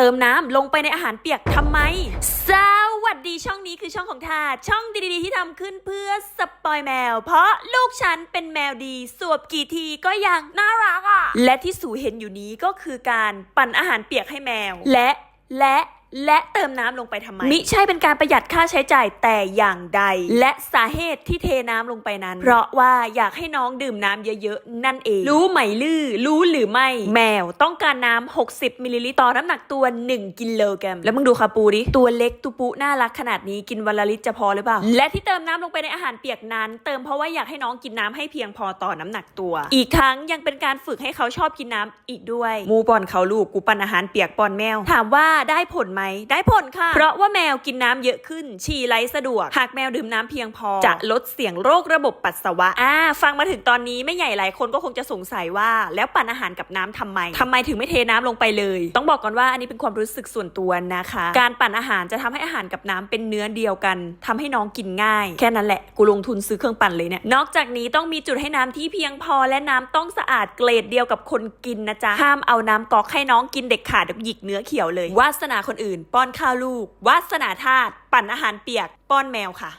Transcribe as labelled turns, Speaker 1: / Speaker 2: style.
Speaker 1: เติมน้ำลงไปในอาหารเปียกทำไม สวัสดีช่องนี้คือช่องของทาช่องดีๆที่ทำขึ้นเพื่อสปอยแมว เพราะลูกฉันเป็นแมวดี สวบกี่ทีก็ยังน่ารักอะ และที่สูเห็นอยู่นี้ก็คือการปั่นอาหารเปียกให้แมว และและ และเติมน้ำลงไปทำไม มิใช่เป็นการประหยัดค่าใช้จ่ายแต่อย่างใด และสาเหตุที่เทน้ำลงไปนั้น เพราะว่าอยากให้น้องดื่มน้ำเยอะๆ นั่นเอง รู้ไหมลือ รู้หรือไม่ แมวต้องการน้ำ 60 มิลลิลิตรต่อน้ำหนักตัว 1 กิโลกรัม แล้วมึงดูคาปูดิ ตัวเล็กตุปุน่ารักขนาดนี้กินวันละลิตรจะพอหรือเปล่า และที่เติมน้ำลงไปในอาหารเปียกนั้น เติมเพราะว่าอยากให้น้องกินน้ำให้เพียงพอต่อน้ำหนักตัว อีกครั้งยังเป็นการฝึกให้เขาชอบกินน้ำอีกด้วย มูป้อนเขาลูกกูปั่นอาหารเปียกป้อนแมว ถามว่าได้ผลไหม ได้ผลค่ะ เพราะว่าแมวกินน้ำเยอะขึ้น ฉี่ไหลสะดวก หากแมวดื่มน้ำเพียงพอ จะลดเสี่ยงโรคระบบปัสสาวะ อ่า ฟังมาถึงตอนนี้ไม่ใหญ่หลายคนก็คงจะสงสัยว่า แล้วปั่นอาหารกับน้ำทำไมทำไมถึงไม่เทน้ำลงไปเลย ต้องบอกก่อนว่าอันนี้เป็นความรู้สึกส่วนตัวนะคะ การปั่นอาหารจะทำให้อาหารกับน้ำเป็นเนื้อเดียวกันทำให้น้องกินง่าย แค่นั้นแหละ กูลงทุนซื้อเครื่องปั่นเลยเนี่ย นอกจากนี้ต้องมีจุดให้น้ำที่เพียงพอและน้ำต้องสะอาดเกรดเดียวกับคนกินนะจ๊ะ ห้ามเอาน้ำก๊อกให้น้องกินเด็กขาดเดี๋ยวหยิกเนื้อเขียวเลย วาสนาคนอื่นป้อนข้าวลูก วาสนาทาสปั่นอาหารเปียก ป้อนแมวค่ะ